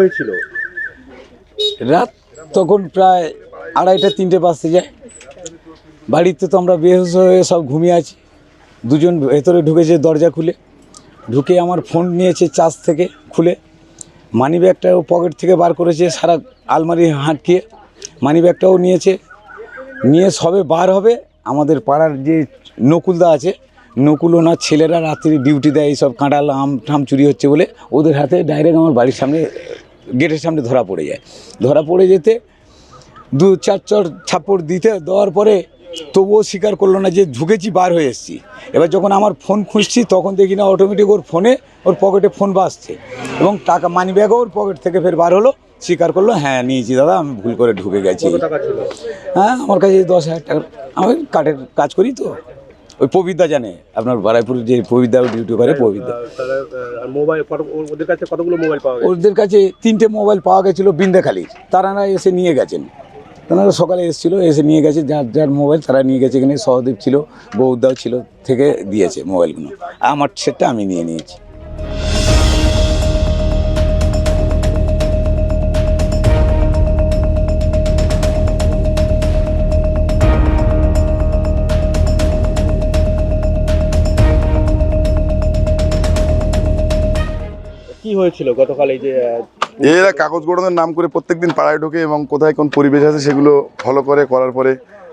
হয়েছিল? রাত তখন প্রায় আড়াইটা, তিনটে বাজতে যায়। বাড়িতে তো আমরা বেহুশ হয়ে সব ঘুমিয়ে আছি। দুজন ভেতরে ঢুকেছে দরজা খুলে। ঢুকে আমার ফোন নিয়েছে চার্জ থেকে খুলে। মানি ব্যাগটাও পকেট থেকে বার করেছে, সারা আলমারি হাঁটকিয়ে মানি ব্যাগটাও নিয়েছে। নিয়ে সবে বার হবে। আমাদের পাড়ার যে নকুলদা আছে, নকুল ওনার ছেলেরা রাত্রি ডিউটি দেয়, এইসব কাঁটাল আম ঠাম চুরি হচ্ছে বলে ওদের হাতে ডাইরেক্ট আমার বাড়ির সামনে গেটের সামনে ধরা পড়ে যায়। ধরা পড়ে যেতে দু চার চর ছাপ্পড় দিতে দেওয়ার পরে তবুও স্বীকার করল না যে ঢুকেছি বার হয়ে এসেছি। এবার যখন আমার ফোন খুঁজছি তখন দেখি না অটোমেটিক ওর ফোনে ওর পকেটে ফোন বাজছে এবং টাকা মানি ব্যাগও ওর পকেট থেকে ফের বার হলো। স্বীকার করল হ্যাঁ নিয়েছি দাদা আমি ভুল করে ঢুকে গেছি। হ্যাঁ আমার কাছে দশ হাজার টাকা আমি কাঠের কাজ করি তো। ওই পবিদ্যা জানে। আপনার বারাইপুর যে পবিদ্যা ডিউটি করে পবিদ্যা আহ, আর মোবাইল ওদের কাছে কতগুলো মোবাইল পাওয়া গেছে? ওদের কাছে তিনটে মোবাইল পাওয়া গেছিল বিন্দেখালি। তারা এসে নিয়ে গেছেন। তারা সকালে এসেছিল এসে নিয়ে গেছে যার যার মোবাইল তারা নিয়ে গেছে এখানে। সহদেব ছিল বৌদ্দাও ছিল থেকে দিয়েছে মোবাইলগুলো। আমার সেটটা আমি নিয়ে নিয়েছি। হয়েছিল গতকাল এই যে এরা কাগজ গোড়ানোর নাম করে প্রত্যেকদিন পাড়ায় ঢোকে এবং কোথায় কোন পরিবেশ আছে সেগুলো ফলো করে করার পরে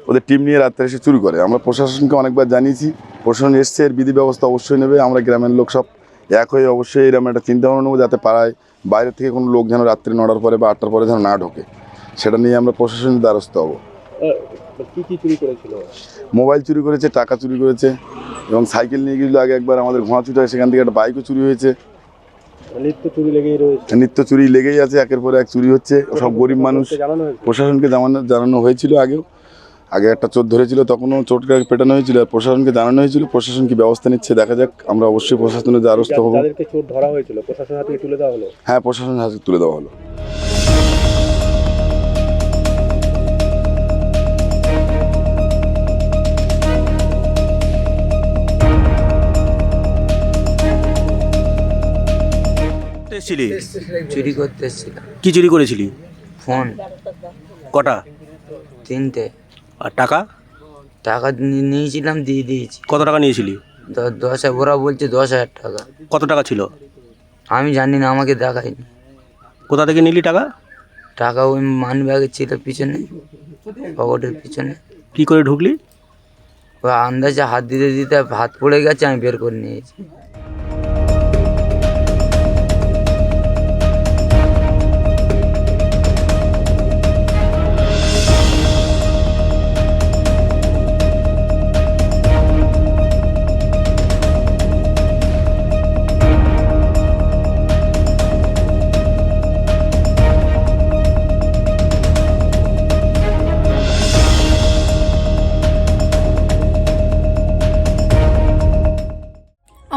ওদের টিম নিয়ে রাত্রে এসে চুরি করে। আমরা প্রশাসনকে অনেকবার জানিয়েছি প্রশাসন এসছে এর বিধি ব্যবস্থা অবশ্যই নেবে আমরা গ্রামের লোক সব এক হয়ে অবশ্যই এরকম একটা চিন্তা ভাবনা নেব যাতে পাড়ায় বাইরে থেকে কোনো লোক যেন রাত্রি নটার পরে বা আটটার পরে যেন না ঢোকে। সেটা নিয়ে আমরা প্রশাসনের দ্বারস্থ হব। মোবাইল চুরি করেছে টাকা চুরি করেছে এবং সাইকেল নিয়ে গেছিল আগে একবার আমাদের ঘোড়া ঘোঁয়াচুটা সেখান থেকে একটা বাইকও চুরি হয়েছে। নিত্য চুরি লেগেই নিত্য চুরি লেগেই আছে একের পর এক চুরি হচ্ছে সব গরিব মানুষ। প্রশাসনকে জানানো হয়েছে জানানো জানানো হয়েছিল আগেও। আগে একটা চোর ধরেছিল তখনও চোটকে পেটানো হয়েছিল আর প্রশাসনকে জানানো হয়েছিল প্রশাসন কি ব্যবস্থা নিচ্ছে দেখা যাক আমরা অবশ্যই প্রশাসনের দ্বারস্থ হব। হ্যাঁ প্রশাসন হাতে তুলে দেওয়া হলো। এসেছিলি চুরি করতে এসেছিলাম কি চুরি করেছিলি? ফোন। কটা? তিনটে। আর টাকা? টাকা নি- নিয়েছিলাম দিয়ে দিয়েছি। কত টাকা নিয়েছিলি? দ- দশ হাজার ওরা বলছে দশ হাজার টাকা। কত টাকা ছিল? আমি জানি না আমাকে দেখায়নি। কোথা থেকে নিলি টাকা? টাকা ওই মানি ব্যাগের ছিল পিছনে পকেটের পিছনে। কি করে ঢুকলি? ওই আন্দাজে হাত দিতে দিতে হাত পড়ে গেছে আমি বের করে নিয়েছি।